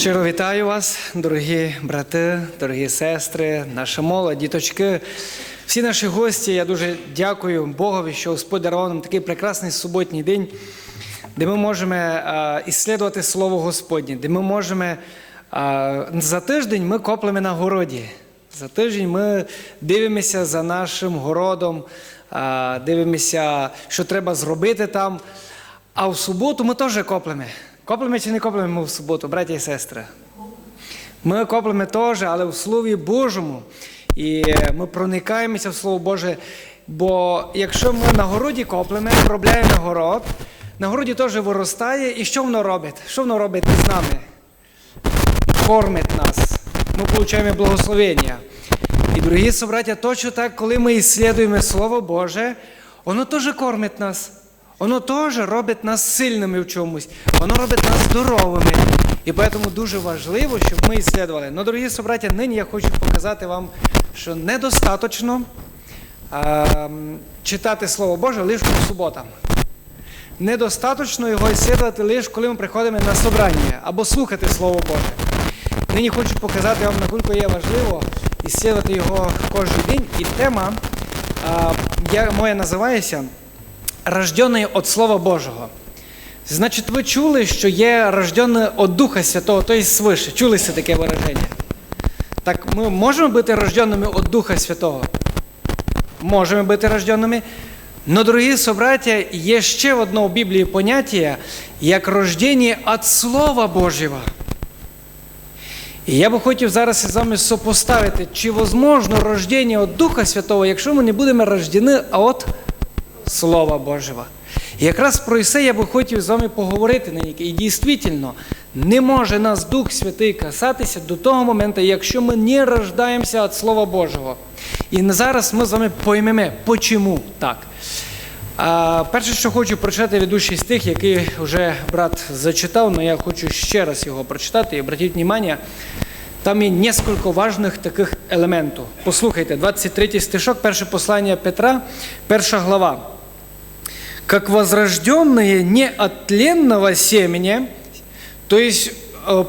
Щиро вітаю вас, дорогі брати, дорогі сестри, наша молодь, діточки, всі наші гості. Я дуже дякую Богові, що Господь дарував нам такий прекрасний суботній день, де ми можемо е, іслідувати Слово Господнє, де ми можемо е, за тиждень ми коплемо на городі. За тиждень ми дивимося за нашим городом, е, дивимося, що треба зробити там. А в суботу ми теж коплемо. Коплемо чи не коплемо ми в суботу, браті і сестри? Ми коплемо теж, але в Слові Божому. І ми проникаємося в Слово Боже. Бо якщо ми на городі коплемо, обробляємо город, на городі теж виростає, і що воно робить? Що воно робить з нами? Кормить нас. Ми отримуємо благословення. І, дорогі собраття, точно так, коли ми іслідуємо Слово Боже, воно теж кормить нас. Воно теж робить нас сильними в чомусь, воно робить нас здоровими. І тому дуже важливо, щоб ми іслідували. Ну, дорогі собраття, нині я хочу показати вам, що недостаточно а, читати Слово Боже лише по суботам. Недостаточно його іслідувати лише коли ми приходимо на собрання або слухати Слово Боже. Нині хочу показати вам, наскільки є важливо іслідувати його кожен день. І тема а, я, моя називається рожденный от Слова Божого. Значить, ви чули, що є рожденний от Духа Святого, тобто свише. Чули це таке вираження? Так ми можемо бути рожденими от Духа Святого? Можемо бути рожденими. Но, дорогі собраття, є ще одне в Біблії поняття, як рождення від Слова Божого. І я би хотів зараз з вами сопоставити, чи можливо рождення від Духа Святого, якщо ми не будемо рождені від Слова Божого. І якраз про це я би хотів з вами поговорити нині. І дійсно, не може нас Дух Святий касатися до того моменту, якщо ми не рождаємося від Слова Божого. І зараз ми з вами поймемо, чому так. А, Перше, що хочу прочитати ведучий стих, який вже брат зачитав, але я хочу ще раз його прочитати і обратіть увагу, там є несколько важних таких елементів. Послухайте, 23 стишок, перше послання Петра, перша глава как возрожденные не от тленного семени, то есть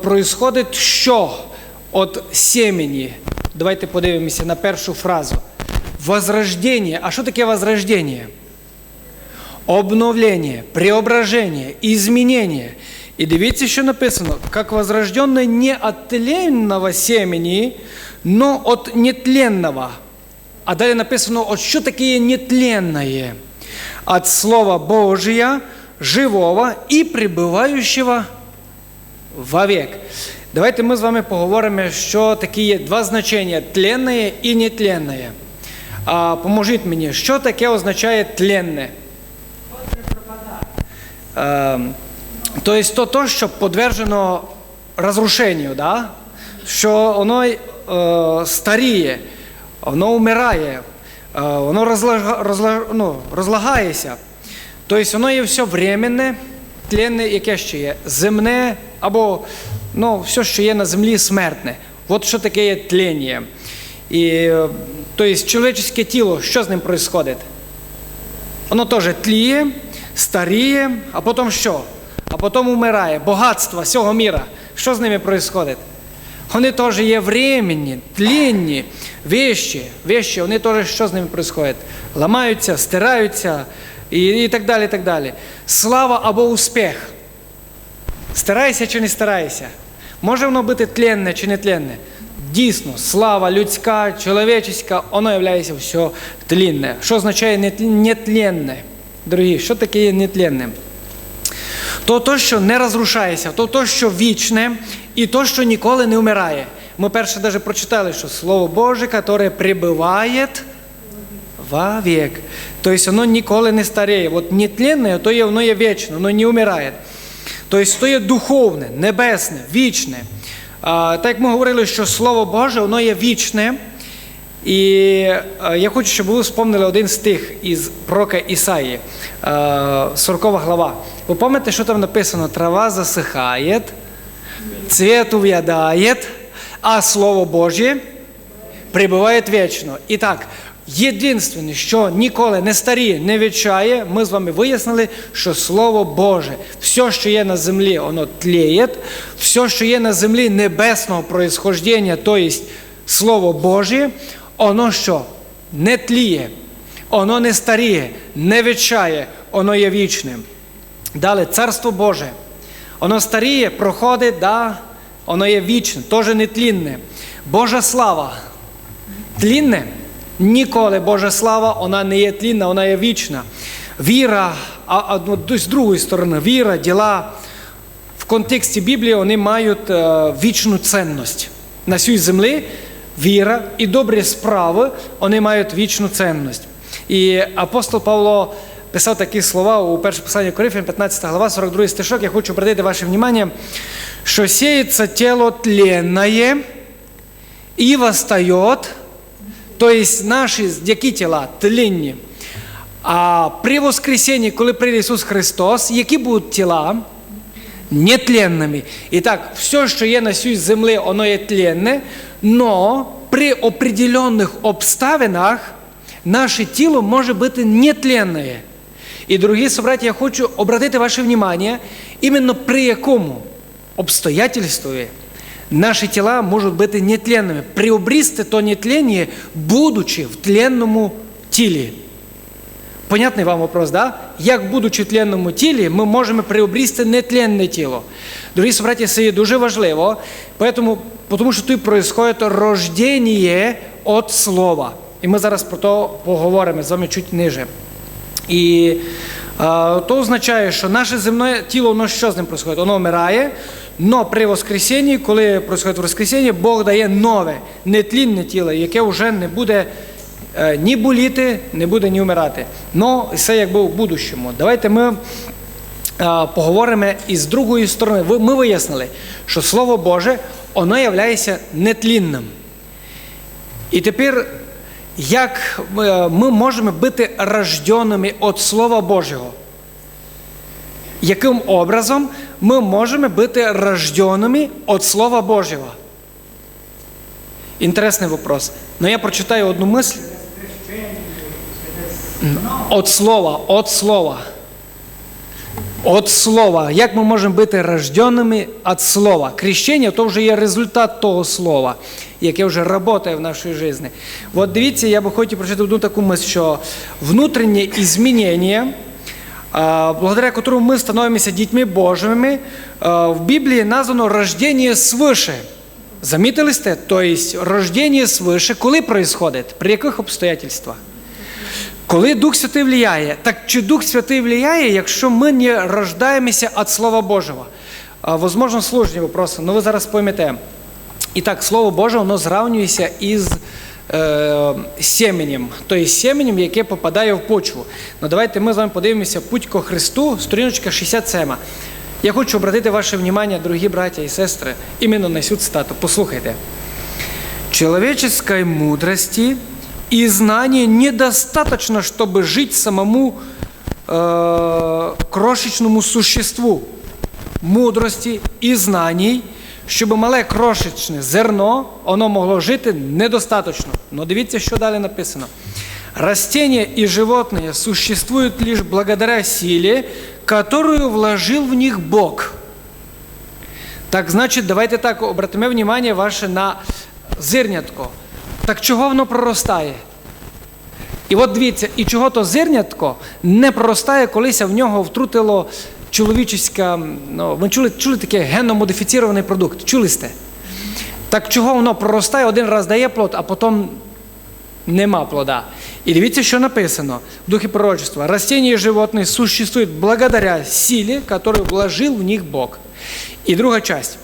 происходит що от семени. Давайте подивимося на першу фразу. Возрождение. А що таке возрождение? Обновление, преображение, изменение. І дивіться, що написано, как возрожденное не от тленного семени, но от нетленного. А далі написано, от що таке нетленное? от Слова Божия, живого і прибуваючого вовек. Давайте ми з вами поговоримо, що такі є два значення тленне і нетленне. А, Поможіть мені, що таке означає тленне? А, Тобто то, то, що подвержено розрушенню, да? що воно е, старіє, воно вмирає, воно розлага, розлага, ну, розлагається. Тобто воно є все временне, тленне, яке ще є, земне або ну, все, що є на землі, смертне. От що таке є тлення. І, тобто, чоловіче тіло, що з ним відбувається? Воно теж тліє, старіє, а потім що? А потім вмирає. Багатство всього міра. Що з ними відбувається? Вони теж є временні, тлінні вещи, вещи, вони теж що з ними відбувається? Ламаються, стираються і, і так далі. і так далі. Слава або успіх. Старайся чи не старайся. Може воно бути тленне чи не тленне? Дійсно, слава людська, чоловічська, воно є все тлінне. Що означає нетленне? Дорогі, що таке є нетленне? То то, що не розрушається, то то, що вічне, і то, що ніколи не вмирає. Ми перше даже прочитали, що Слово Боже, яке прибуває вовек. Тобто воно ніколи не старіє. От нетленне, то є, воно є вічне, воно не вмирає. Тобто то є духовне, небесне, вічне. А, Так як ми говорили, що Слово Боже, воно є вічне. І я хочу, щоб ви вспомнили один стих із пророка Ісаї, 40 глава. Ви пам'ятаєте, що там написано? Трава засихає, цвет увядає, а Слово Божье пребывает вечно. Итак, єдинственне, що ніколи не старіє, не відчає, ми з вами вияснили, що Слово Боже, все, що є на землі, воно тліє, все, що є на землі небесного происхождення, то есть Слово Боже, воно що? Не тліє, воно не старіє, не відчає, воно є вічним. Далі, Царство Боже. Воно старіє, проходить, да, воно є вічне, теж нетлінне. Божа слава. Тлінне? Ніколи Божа слава, вона не є тлінна, вона є вічна. Віра, а, а ну, з другої сторони, віра, діла в контексті Біблії вони мають е, вічну цінність. На цій землі віра і добрі справи вони мають вічну цінність. І апостол Павло писав такі слова у перше посланні Коринфян, 15 глава, 42 стишок. Я хочу обратити ваше внимание, що сіється тіло тленное і восстает, то есть наші які тіла тлінні. А при воскресенні, коли прийде Ісус Христос, які будуть тіла? нетленными. І так, все, що є на цій землі, воно є тленне, но при определенних обставинах наше тіло може бути нетленне. І, дорогі собраті, я хочу обратити ваше внимание, іменно при якому обстоятельстві наші тіла можуть бути нетленними. Приобрісти то нетлення, будучи в тленному тілі. Понятний вам вопрос, да? Як, будучи в тленному тілі, ми можемо приобрісти нетленне тіло. Дорогі собраті, це є дуже важливо, поэтому, тому що тут відбувається рождення від слова. І ми зараз про то поговоримо з вами чуть ниже. І а, то означає, що наше земне тіло, воно що з ним відбувається? Воно вмирає, но при воскресенні, коли відбувається воскресіння, Бог дає нове, нетлінне тіло, яке вже не буде е, ні боліти, не буде ні вмирати. Но це якби в будущому. Давайте ми е, поговоримо із другої сторони. Ми вияснили, що Слово Боже, воно є нетлінним. І тепер, як ми, ми можемо бути рожденими від Слова Божого? Яким образом ми можемо бути рожденими від Слова Божого? Інтересний вопрос. Но я прочитаю одну мисль. От слова, от слова. От слова. Як ми можемо бути рожденими від слова? Крещення то вже є результат того слова, яке вже працює в нашій житті. От дивіться, я би хотів прочитати одну таку мисль, що внутрішнє змінення, благодаря которому ми становимося дітьми Божими, в Біблії названо рождення свише. Замітили сте? Тобто рождення свише, коли происходит? При яких обстоятельствах? Коли Дух Святий влияє, так чи Дух Святий влияє, якщо ми не рождаємося від Слова Божого? Возможно, сложні вопроси, але ви зараз поймете. І так, Слово Боже, воно зравнюється із е, семенем, тобто семенем, яке попадає в почву. Ну давайте ми з вами подивимося путь ко Христу, сторіночка 67. Я хочу обратити ваше внимание, дорогі браття і сестри, іменно на цю цитату. Послухайте. Человеческой мудрости и знания недостаточно, чтобы жить самому э, крошечному существу. Мудрості і знаній, щоб мале крошечне зерно, воно могло жити недостаточно. Но дивіться, що далі написано. Растения и животные существуют лишь благодаря силе, которую вложил в них Бог. Так, значить, давайте так обратимо внимание ваше на зернятко. Так чого воно проростає? І от дивіться, і чого то зернятко не проростає, колись в нього втрутило чоловічеська, ну, ви чули, чули таке генно-модифіцірований продукт? Чули сте? Так чого воно проростає, один раз дає плод, а потім нема плода. І дивіться, що написано в духе пророчества. Растения и животные существуют благодаря силе, которую вложил в них Бог. И другая часть.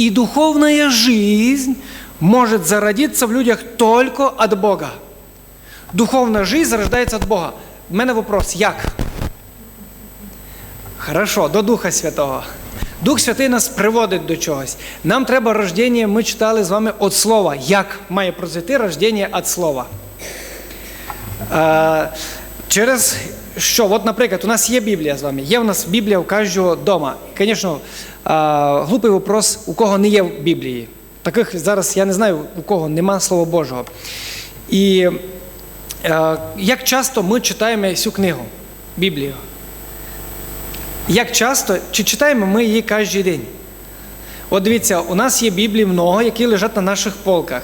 И духовная жизнь может зародиться в людях только от Бога. Духовна жизнь зарождається від Бога. У мене вопрос, як? Хорошо, до Духа Святого. Дух Святий нас приводить до чогось. Нам треба рождення, ми читали з вами від слова. Як має произойти рождення від слова? Е, через що? От, наприклад, у нас є Біблія з вами. Є в нас Біблія у кожного дома. Звісно, е, глупий вопрос, у кого не є в Біблії. Таких зараз я не знаю, у кого нема Слова Божого. І Е, Як часто ми читаємо цю книгу, Біблію? Як часто чи читаємо ми її кожен день? От дивіться, у нас є Біблії много, які лежать на наших полках.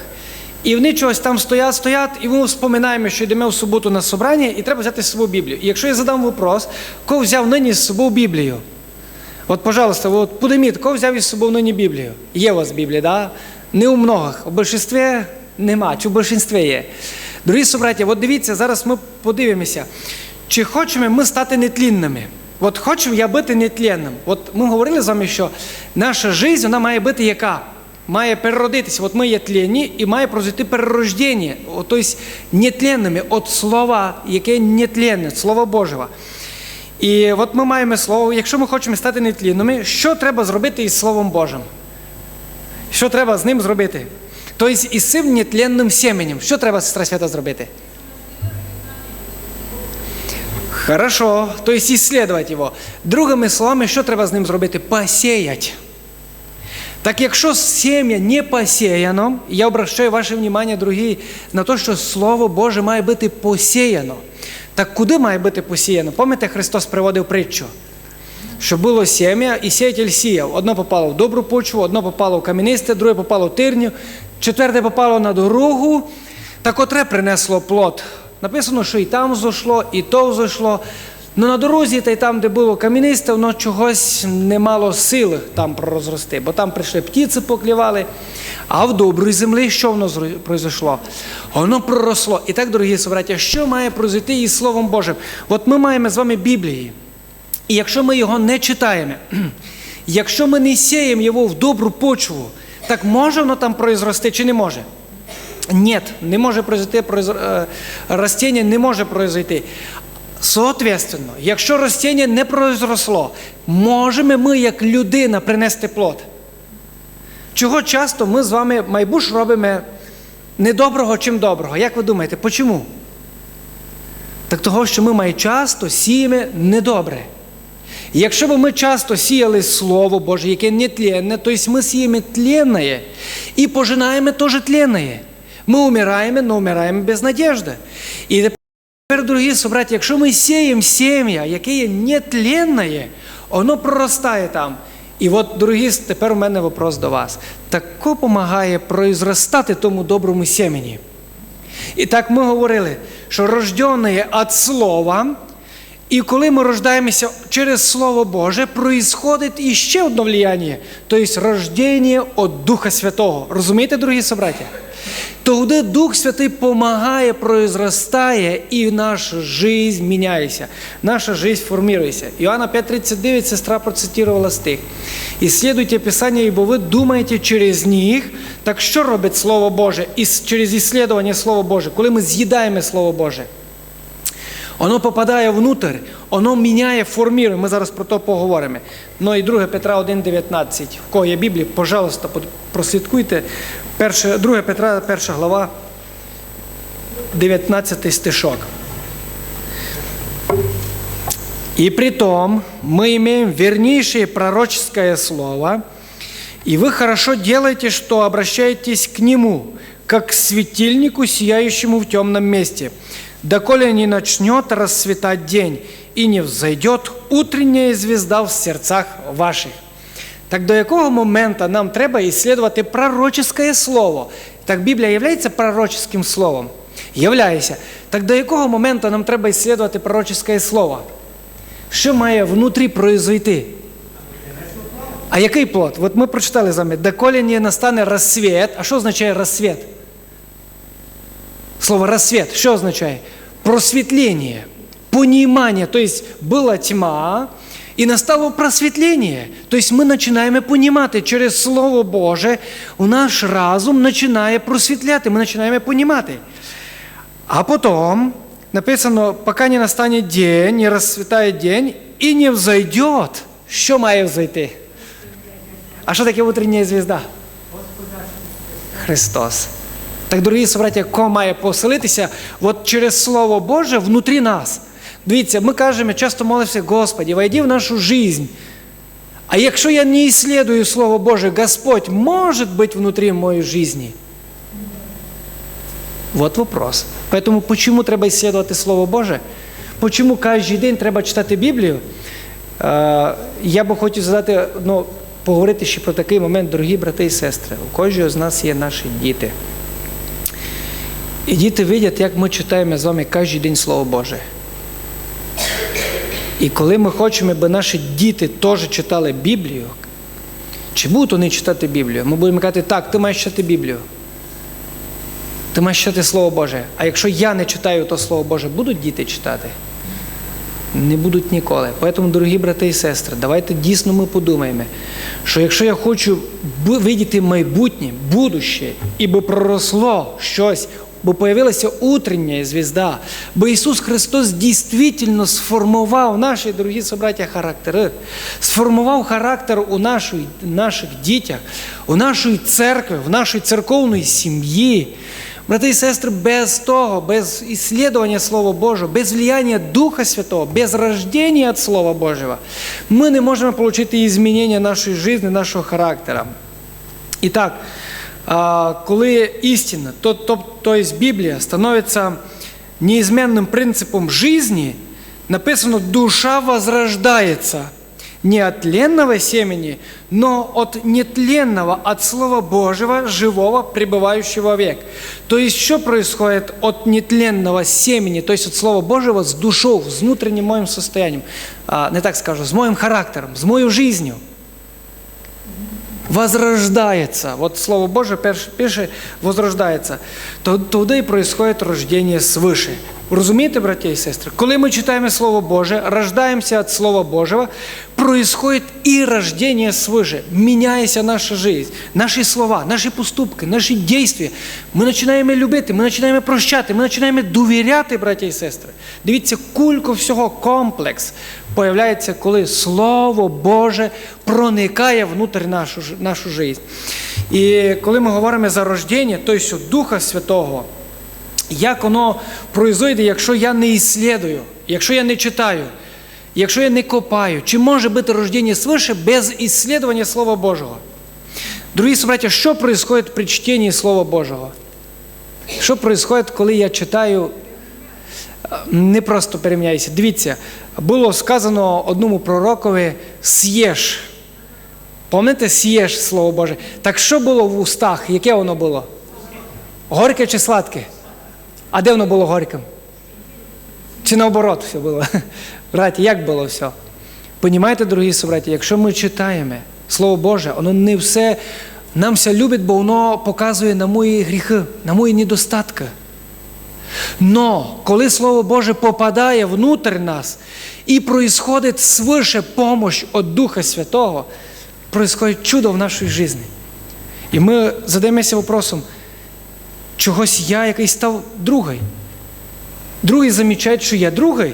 І вони чогось там стоять, стоять, і ми вспоминаємо, що йдемо в суботу на собрання, і треба взяти з собою Біблію. І якщо я задам вопрос, кого взяв нині з собою Біблію? От, пожалуйста, от подиміть, кого взяв із собою нині Біблію? Є у вас Біблія, да? Не у многих, у більшості нема, чи у більшості є. Дорогі собраті, от дивіться, зараз ми подивимося, чи хочемо ми стати нетлінними. От хочемо я бути нетленним. От ми говорили з вами, що наша життя вона має бути яка? Має переродитися. От ми є тлінні і має пройти перерождення, тобто нетленними від слова, яке нетленне, Слова Божого. І от ми маємо слово, якщо ми хочемо стати нетлінними, що треба зробити із Словом Божим? Що треба з ним зробити? Тобто із цим нетленним семенем, що треба, сестра свята, зробити? Хорошо, то есть исследовать його. Другими словами, що треба з ним зробити? Посіять. Так якщо сім'я не посіяно, я обращаю ваше внимание, другі, на те, що Слово Боже має бути посіяно. Так куди має бути посіяно? Пам'ятаєте, Христос приводив притчу, що було сім'я і сіятель сіяв. Одно попало в добру почву, одно попало в кам'янисте, друге попало в тирню, четверте попало на дорогу, так отре принесло плод. Написано, що і там зійшло, і то зайшло. Ну на дорозі, та й там, де було кам'янисте, воно чогось не мало сили там пророзрости, бо там прийшли птиці, поклівали. А в добрій землі що воно пройшло? Воно проросло. І так, дорогі собраття, що має пройти із Словом Божим? От ми маємо з вами Біблії. І якщо ми його не читаємо, якщо ми не сіємо його в добру почву, так може воно там произрости чи не може? Ні, не може произойти, растіння не може произойти. Соответственно, якщо ростіння не произросло, можемо ми, як людина, принести плод. Чого часто ми з вами майбуш робимо недоброго, чим доброго? Як ви думаєте, почому? Так того, що ми май часто сіємо недобре. Якщо б ми часто сіяли Слово Боже, яке не тленне, то ми сіємо тленне і пожинаємо теж тленне. Ми умираємо, але умираємо без надежди. Тепер, дорогі собраті, якщо ми сіємо сім'я, яке є нетленне, воно проростає там. І от, дорогі, тепер у мене вопрос до вас. Тако допомагає произростати тому доброму сімені. І так ми говорили, що рождене від Слова, і коли ми рождаємося через Слово Боже, происходить іще одне влияння, тобто рождення від Духа Святого. Розумієте, дорогі собраті? Тоді Дух Святий помагає, произрастає, і наша життя міняється, наша життя формується. Іоанна 5.39 сестра процитувала стих. «Исследуйте Писання, ибо ви думаєте через них, так що робить Слово Боже? І через ісследування Слова Боже, коли ми з'їдаємо Слово Боже. Воно попадає внутрь, воно міняє, формує. Ми зараз про то поговоримо. Ну і 2 Петра 1,19. В кого є Біблія, пожалуйста, прослідкуйте. 2 Петра, 1 глава, 19 стишок. И при том мы имеем вернейшее пророческое слово, и вы хорошо делаете, что обращаетесь к нему, как к светильнику, сияющему в темном месте – доколе не начнет расцветать день и не взойдет утренняя звезда в серцях ваших. Так до якого моменту нам треба ісследувати пророческое слово? Так Біблія є пророческим словом? Являється. Так до якого моменту нам треба ісследувати пророческое слово? Що має внутрі произойти? А який плод? От ми прочитали з вами, доколе не настане розсвіт. А що означає розсвіт? Слово рассвет что означает? Просветление, понимание. То есть была тьма, и настало просветление. То есть мы начинаем понимать через Слово Боже, у наш разум начинає просвітляти, ми починаємо понимать. А потом написано, пока не настане день, не расцветает день, и не взойдет. Що має взойти? А що таке утренняя звезда? Христос. Так, дорогі собраті, кого має поселитися от через Слово Боже внутрі нас. Дивіться, ми кажемо, часто молимося, Господи, войди в нашу жизнь. А якщо я не исследую Слово Боже, Господь может быть внутри моей жизни? Вот вопрос. Поэтому почему треба исследовать Слово Боже? Почему кожен день треба читати Біблію? Е, Я би хотів задати, ну, поговорити ще про такий момент, дорогі брати і сестри. У кожного з нас є наші діти. І діти видять, як ми читаємо з вами кожен день Слово Боже. І коли ми хочемо, аби наші діти теж читали Біблію, чи будуть вони читати Біблію? Ми будемо казати, так, ти маєш читати Біблію. Ти маєш читати Слово Боже. А якщо я не читаю то Слово Боже, будуть діти читати? Не будуть ніколи. Тому, дорогі брати і сестри, давайте дійсно ми подумаємо, що якщо я хочу видіти майбутнє, будуще, і би проросло щось, бо появилася утрення звізда, бо Ісус Христос дійсно сформував наші дорогі собраття характери, сформував характер у нашій, наших дітях, у нашій церкві, в нашій церковній сім'ї. Брати і сестри, без того, без исследования Слова Божого, без влияния Духа Святого, без рождения от Слова Божьего, мы не можем получить изменения нашей жизни, нашого характера. І так, коли істина, то, то, то есть Біблія, становиться неизменным принципом жизни, написано, душа возрождается – не от тленного семени, но от нетленного, от Слова Божьего, живого, пребывающего век. То есть, что происходит от нетленного семени, то есть от Слова Божьего с душой, с внутренним моим состоянием, а, не так скажу, с моим характером, с моей жизнью? Возрождается. Вот Слово Божие пишет, возрождается. То, туда и происходит рождение свыше. Розумієте, браті і сестри? Коли ми читаємо Слово Боже, рождаемся от Слова Божьего, происходит и рождение свыше. Меняется наша жизнь, наши слова, наши поступки, наши действия. Ми починаємо любити, ми починаємо прощати, ми починаємо довіряти, браті і сестри. Дивіться, кулько всього комплекс появляється, коли Слово Боже проникає внутрь нашу, нашу життя. І коли ми говоримо за рождення, то що Духа Святого, як воно произойде, якщо я не іслідую, якщо я не читаю, якщо я не копаю, чи може бути рождення свише без ісследування Слова Божого? Другі собраття, що происходит при чтенні Слова Божого? Що происходит, коли я читаю? Не просто переміняюся. Дивіться, було сказано одному пророкові «С'єш». Пам'ятаєте, «С'єш» Слово Боже. Так що було в устах? Яке воно було? Горьке чи сладке? А де воно було горьким? Чи наоборот все було? Браті, як було все? Понімаєте, дорогі собраті, якщо ми читаємо Слово Боже, воно не все нам все любить, бо воно показує на мої гріхи, на мої недостатки. Но коли Слово Боже попадає внутрь нас і происходит свыше помощь від Духа Святого, происходит чудо в нашій житті. І ми задаємося вопросом, чогось я який став другий. Другий замічає, що я другий.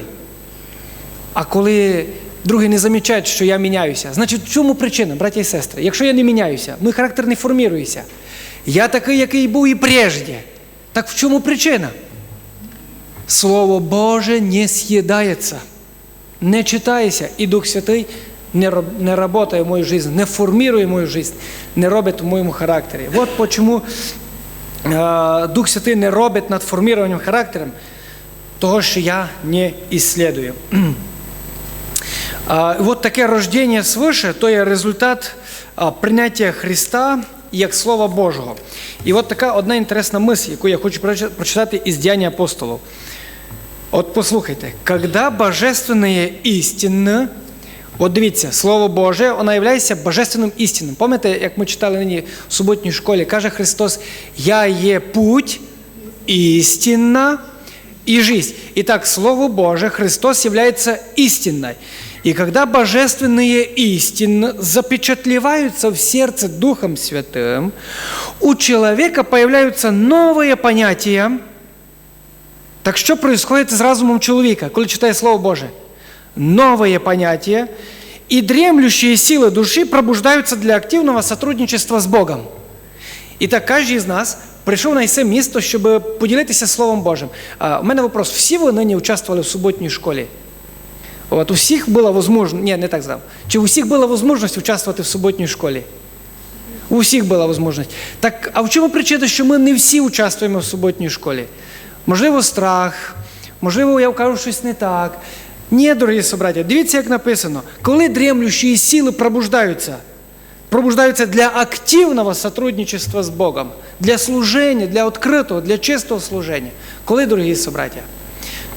А коли другий не замічає, що я міняюся, значить, в чому причина, браті і сестри? Якщо я не міняюся, мій характер не формірується. Я такий, який був і прежде. Так в чому причина? Слово Боже не з'їдається, не читається, і Дух Святий не, не работає в мою життя, не формує мою життя, не робить в моєму характері. От чому Дух Святий не робить над формуванням характером, того, що я не ісследую. Вот таке рождення свише, то є результат прийняття Христа як Слова Божого. І от така одна інтересна мисль, яку я хочу прочитати із діяння апостолів. От послухайте, когда божественная істина, от дивіться, Слово Боже, воно є божественним істинним. Пам'ятаєте, як ми читали нині в суботній школі, каже Христос, Я є путь, істина и жизнь. Итак, Слово Божие, Христос является истиной. И когда божественные истины запечатлеваются в сердце Духом Святым, у человека появляются новые понятия. Так що происходит з разумом чоловіка, коли читає Слово Боже? Новые понятия и дремлющие силы души пробуждаются для активного сотрудничества с Богом. І так кожен з нас прийшов на це місто, щоб поділитися Словом Божим. А, у мене вопрос: всі ви нині участвували в суботній школі? От у всіх була можливість, ні, не так знав. Чи у всіх була можливість участвувати в суботній школі? У всіх була можливість. Так, а в чому причина, що ми не всі участвуємо в суботній школі? Можливо, страх, можливо, я кажу щось не так. Ні, дорогі собраті, дивіться, як написано, коли дремлющі сили пробуждаються, пробуждаются для активного сотрудничества с Богом, для служения, для открытого, для чистого служения. Коли, дорогие собратья?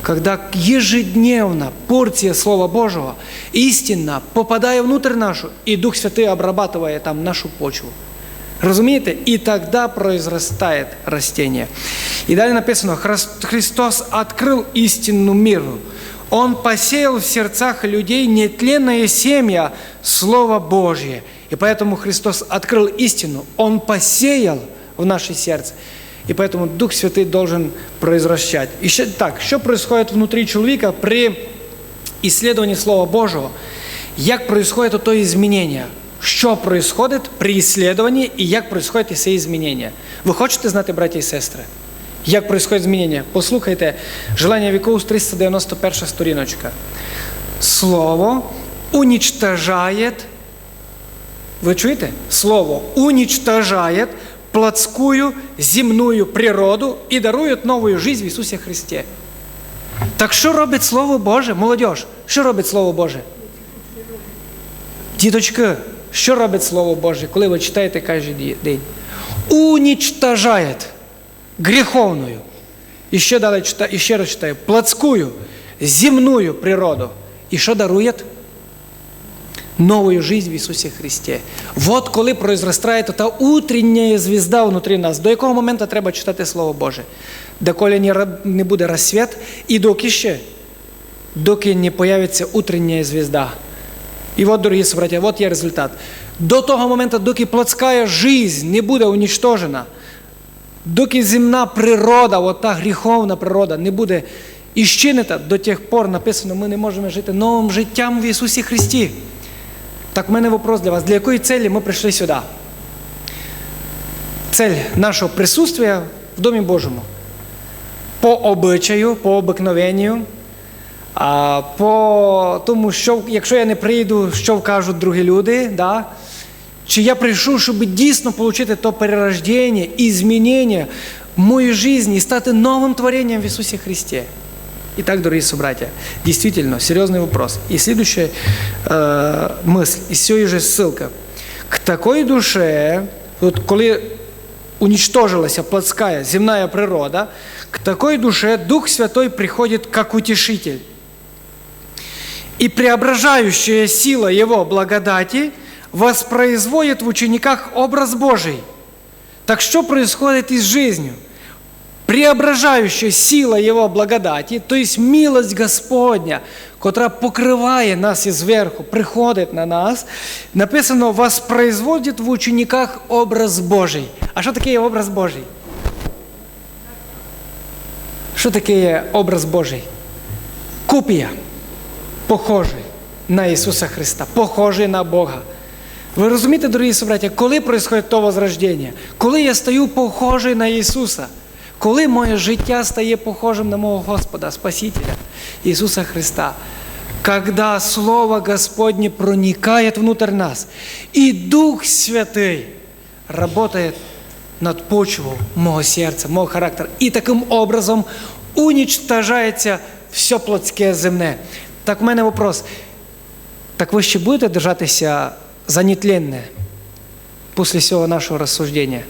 Когда ежедневно порция Слова Божьего истинно попадая внутрь нашу, и Дух Святый обрабатывая там нашу почву. Разумеете? И тогда произрастает растение. И далее написано, «Хрис- Христос открыл истину миру. Он посеял в сердцах людей нетленное семя Слова Божье. И поэтому Христос открыл истину. Он посеял в наше сердце. И поэтому Дух Святый должен произвращать. И ще- так, что происходит внутри человека при исследовании Слова Божьего? Як происходит то изменение? Що происходит при исследовании і як происходит це змінення? Ви хочете знати, браті і сестри? Як происходит змінення? Послухайте, Желання віков 391 сторіночка. Слово уничтожает, ви чуєте? Слово уничтожает плотскую земную природу і дарує нову жизнь в Ісусі Христі. Так що робить Слово Боже? Молодіж, що робить Слово Боже? Діточки, що робить Слово Боже, коли ви читаєте кожен день? Уничтожає гріховною. І ще далі читаю, і ще раз читаю, плотскую, земную природу. І що дарує? Новую жизнь в Ісусі Христі. Вот коли произрастає та утренняя звізда внутрі нас. До якого моменту треба читати Слово Боже? Доколи не, буде розсвіт, і доки ще, доки не появиться утренняя звізда. І от, дорогі собраті, от є результат. До того моменту, доки плотська жизнь не буде уничтожена, доки земна природа, от та гріховна природа, не буде іщинена, до тих пор написано, ми не можемо жити новим життям в Ісусі Христі. Так в мене вопрос для вас. Для якої цілі ми прийшли сюди? Цель нашого присутствия в Домі Божому. По обичаю, по обикновенню, по тому, що якщо я не прийду, що вкажуть другі люди, да? чи я прийшов, щоб дійсно отримати то перерождення і змінення в моїй житті і стати новим творенням в Ісусі Христі. Итак, дорогие собратья, действительно, серьезный вопрос. И следующая э, мысль, и все же ссылка. К такой душе, вот коли уничтожилась плотская земная природа, к такой душе Дух Святой приходит как утешитель. И преображающая сила Его благодати воспроизводит в учениках образ Божий. Так что происходит и с жизнью? преображающая сила Его благодати, то есть милость Господня, котра покриває нас ізверху, приходить на нас, написано, воспроизводит в учениках образ Божий. А що таке є образ Божий? Що таке є образ Божий? Купія, похожий на Ісуса Христа, похожий на Бога. Ви розумієте, дорогі собраті, коли происходит то возрождення? Коли я стаю похожий на Ісуса? Коли моє життя стає похожим на мого Господа, Спасителя, Ісуса Христа? Когда Слово Господне проникает внутрь нас, и Дух Святый работает над почвою мого серця, мого характера. І таким образом уничтожається все плотське земне. Так в мене вопрос. Так ви ще будете держатися за нетленне після цього нашого розсуждення?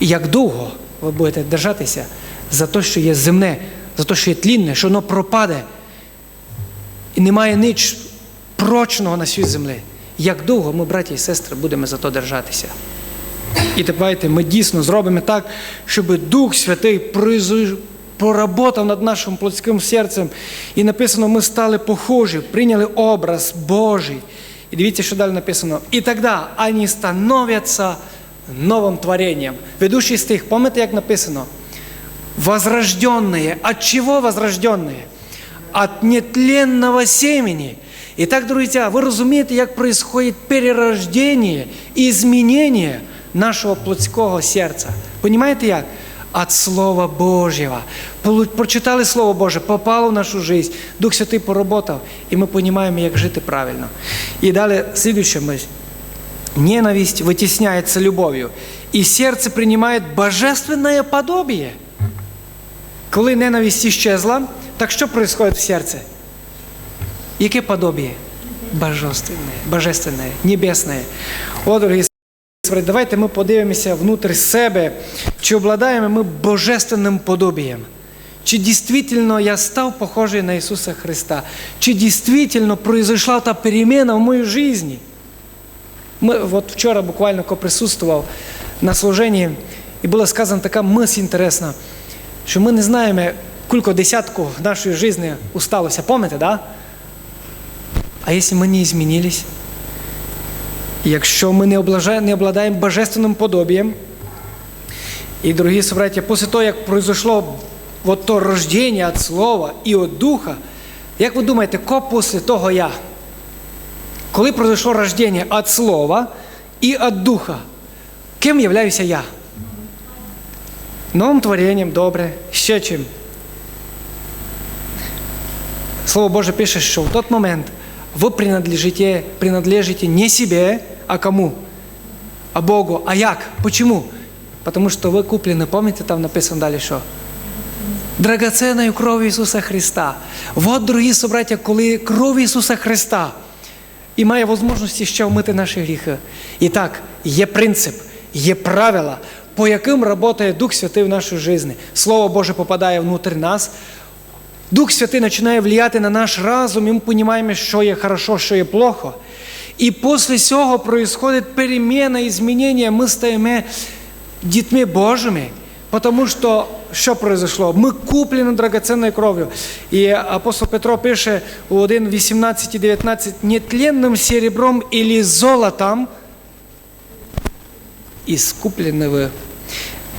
І як довго ви будете держатися за те, що є земне, за те, що є тлінне, що воно пропаде і немає ніч прочного на цій землі. Як довго ми, браті і сестри, будемо за то держатися? І давайте ми дійсно зробимо так, щоб Дух Святий поработав над нашим плотським серцем. І написано, ми стали похожі, прийняли образ Божий. І дивіться, що далі написано. І тоді вони становляться новим творением. Ведущий стих, помните, як написано? Возрожденные. От чего возрожденные? От нетленного семени. Итак, друзья, вы разумеете, как происходит перерождение и изменение нашего плотського сердца. Понимаете як? От Слова Божьего. Полу- Прочитали Слово Боже, попало в нашу жизнь, Дух Святий поработав, і ми розуміємо, як жити правильно. І далі, слідуюча мисль. ненависть вытесняется любовью, и сердце принимает божественное подобие. Коли ненависть исчезла, так що происходит в сердце? Яке подобие? Божественне, божественне, небесне. О, дорогі Сестри, Давайте ми подивимося внутрь себе, чи обладаємо ми божественним подобієм. Чи дійсно я став похожий на Ісуса Христа? Чи дійсно произошла та перемена в моїй житті? Ми, от вчора буквально присутствував на служенні, і була сказана така мисль інтересна, що ми не знаємо, кілько десятку нашої житті усталося. Пам'ятаєте, да? А якщо ми не змінились? Якщо ми не обладаємо, не обладаємо божественним подобієм, і, дорогі собраття, після того, як произошло вот то рождення від Слова і від Духа, як ви думаєте, ко після того я? Коли произошло рождення від Слова і від Духа, ким являюся я? Новим творенням, добре, ще чим? Слово Боже пише, що в тот момент ви принадлежите, принадлежите не себе, а кому? А Богу. А як? Почему? Потому что вы куплены, помните, там написано далі що? Драгоценною кров'ю Ісуса Христа. Вот, дорогі собраття, коли кров Ісуса Христа і має можливості ще вмити наші гріхи. І так, є принцип, є правила, по яким працює Дух Святий в нашій житті. Слово Боже попадає внутрь нас. Дух Святий починає влиять на наш разум, і ми розуміємо, що є хорошо, що є плохо. І після цього происходит перемена, изменения, ми стаємо дітьми Божими, тому що що произошло? Ми куплені драгоценною кров'ю. І апостол Петро пише у 1, 18 і 19, нетленным серебром или золотом, искуплены вы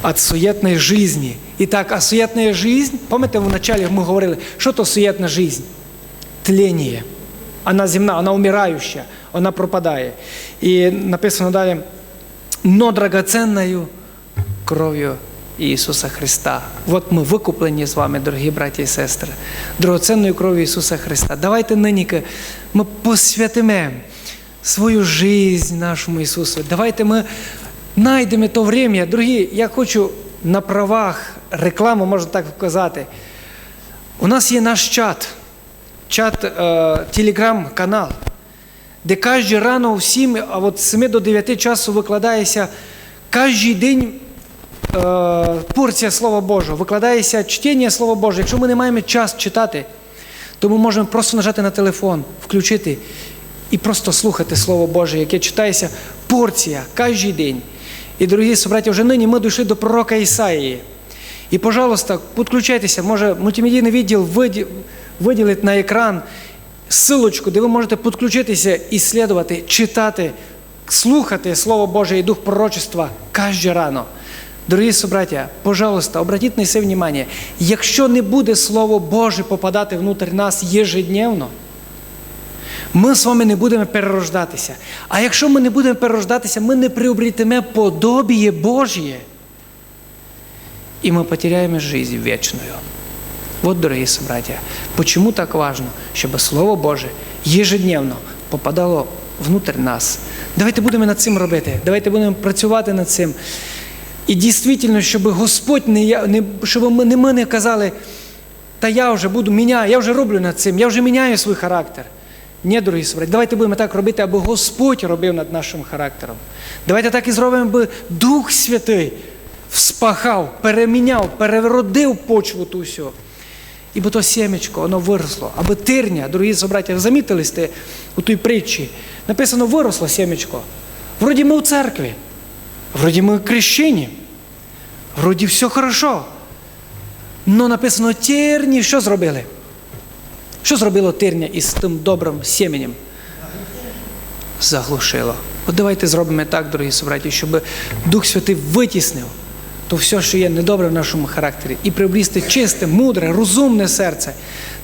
от суетной жизни. Итак, а суетная жизнь, помните, в начале мы говорили, что то суетная жизнь? Тление. Она земна, она умирающая, вона пропадає. І написано далі, но драгоценною кров'ю Ісуса Христа. От ми викуплені з вами, дорогі браті і сестри, драгоценною кров'ю Ісуса Христа. Давайте нині ми посвятимо свою жизнь нашому Ісусу. Давайте ми знайдемо то время. Дорогі, я хочу на правах рекламу, можна так вказати. У нас є наш чат, чат, е, телеграм-канал, де кожен рано 7, а от з 7 до 9 часу викладається кожен день е, порція Слова Божого, викладається чтення Слова Божого. Якщо ми не маємо час читати, то ми можемо просто нажати на телефон, включити і просто слухати Слово Боже, яке читається порція кожен день. І, дорогі собраті, вже нині ми дійшли до пророка Ісаїї. І, пожалуйста, підключайтеся, може мультимедійний відділ виділить на екран силочку, де ви можете підключитися і слідувати, читати, слухати Слово Боже і Дух пророчества кожен рано. Дорогі собраття, пожалуйста, обратіть на це внимание. Якщо не буде Слово Боже попадати внутрь нас ежедневно, ми з вами не будемо перерождатися. А якщо ми не будемо перерождатися, ми не приобретемо подобіє Божє. И мы потеряем жизнь вечную. Вот, дорогие собратья, почему так важно, щоб Слово Боже ежедневно попадало внутрь нас. Давайте будемо над цим робити, давайте будемо працювати над цим. І дійсно, щоб Господь не, не щоб ми не ми не казали, та я вже буду міняю, я вже роблю над цим, я вже міняю свій характер. Ні, дорогі собраті, давайте будемо так робити, аби Господь робив над нашим характером. Давайте так і зробимо, аби Дух Святий вспахав, переміняв, переродив почву ту всю. І бо то сімечко, воно виросло. Аби тирня, дорогі собраті, замітили сте у тій притчі, написано виросло сімечко. Вроді ми в церкві, вроді ми у крещені, вроді все хорошо. Но написано терні, що зробили? Що зробило тирня із тим добрим сіменем? Заглушило. От давайте зробимо так, дорогі собраті, щоб Дух Святий витіснив то все, що є недобре в нашому характері, і приблізти чисте, мудре, розумне серце,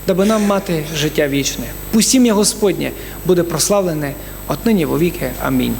даби нам мати життя вічне. Пусть ім'я Господнє буде прославлене отнині вовіки. Амінь.